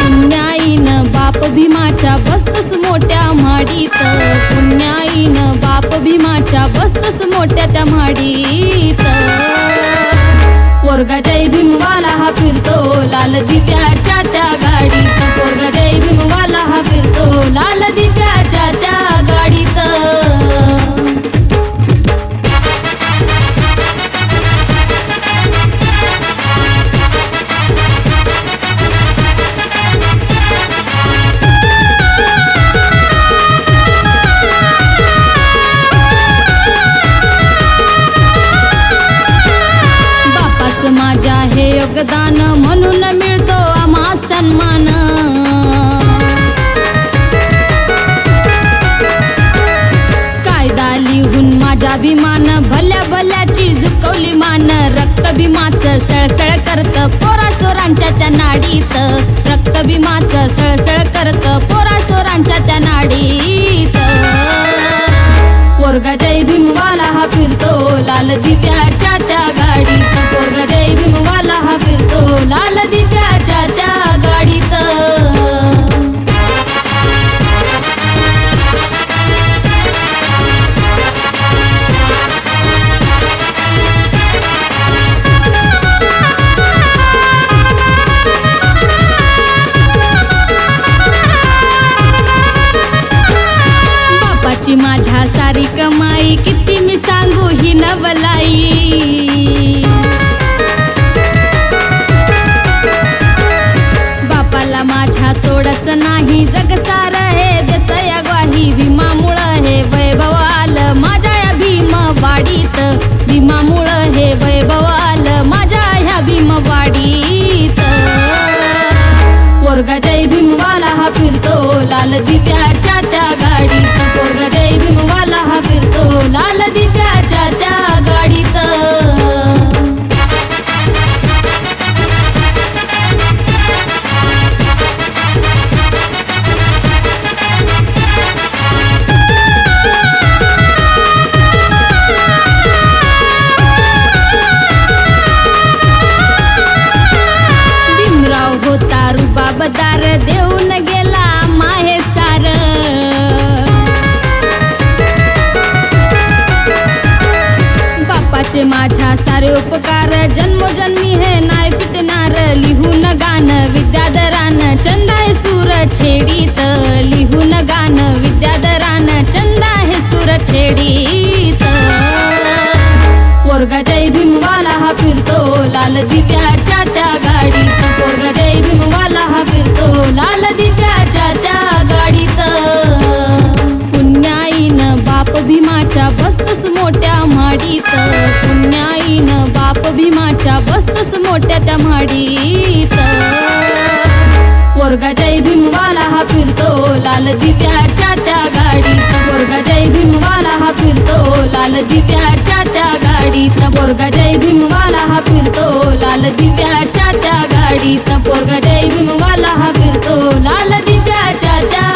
पुण्याईनं बाप भीमाच्या बसतस मोठ्या म्हाडीत. पुण्याईनं बाप भीमाच्या बसतस मोठ्या त्या म्हाडीत. पोरगा जय भीमवाला हा फिरतो. लाल दिव्याच्या त्या गाडीचा पोरगा बापाचं हे योगदान म्हणून मिळतो आम्हा सन्मान. कायदा लिहून माझ्या अभिमान भल्या भल्याची झुकवली मान. रक्त भीमाचं सळसळ करत पोरा सोरांच्या त्या नाडीत. रक्त भीमाचं सळसळ करत पोरा सोरांच्या त्या नाडीत. पोरगा जय भीमवाला हा फिरतो लाल दिव्याच्या त्या तुझी माझ्या सारी कमाई किती मी सांगू ही नवलाई. बापाला माझ्या तोडत नाही जग सार हे देतया ग्वाही विमामुळं हे वैभवाल. माझ्या या भीम वाडीत विमामुळं हे वैभवाल. पोरगा जय भीमवाला हा फिरतो लाल दिव्याच्या त्या गाडीत. पोरगा जय भीमवाला हा फिरतो लाल दिव्याच्या रुबाबदार देऊन गेला माहे सार बापाचे माझ्या सारे उपकार जन्मोजन्मी हे नाही पिटणार लिहून गाण विद्याधरान चंदा हे सूर छेडीत. लिहून गाण विद्याधरान चंदा हे सूर छेडीत. पोरगा जय भीमवाला हा फिरतो. लाल दिव्याच्या त्या गाडीत पोरगा जय भीमवाला हा फिरतो. लाल दिव्याच्या त्या गाडीत पुण्याईन बाप भीमाच्या बसतस मोठ्या म्हाडीत. पुण्याईन बाप भीमाच्या बसतस मोठ्या त्या म्हाडीत. पोरगा जय भीमवाला हा फिरतो. लाल दिव्याच्या त्या गाडीत पोरगा जय भीमवाला हा फिरतो. लाल दिव्याच्या गाडीत पोरगा जय भीमवाला हा फिरतो. लाल दिव्याच्या त्या गाडीत पोरगा जय भीमवाला हा फिरतो. लाल दिव्याच्या त्या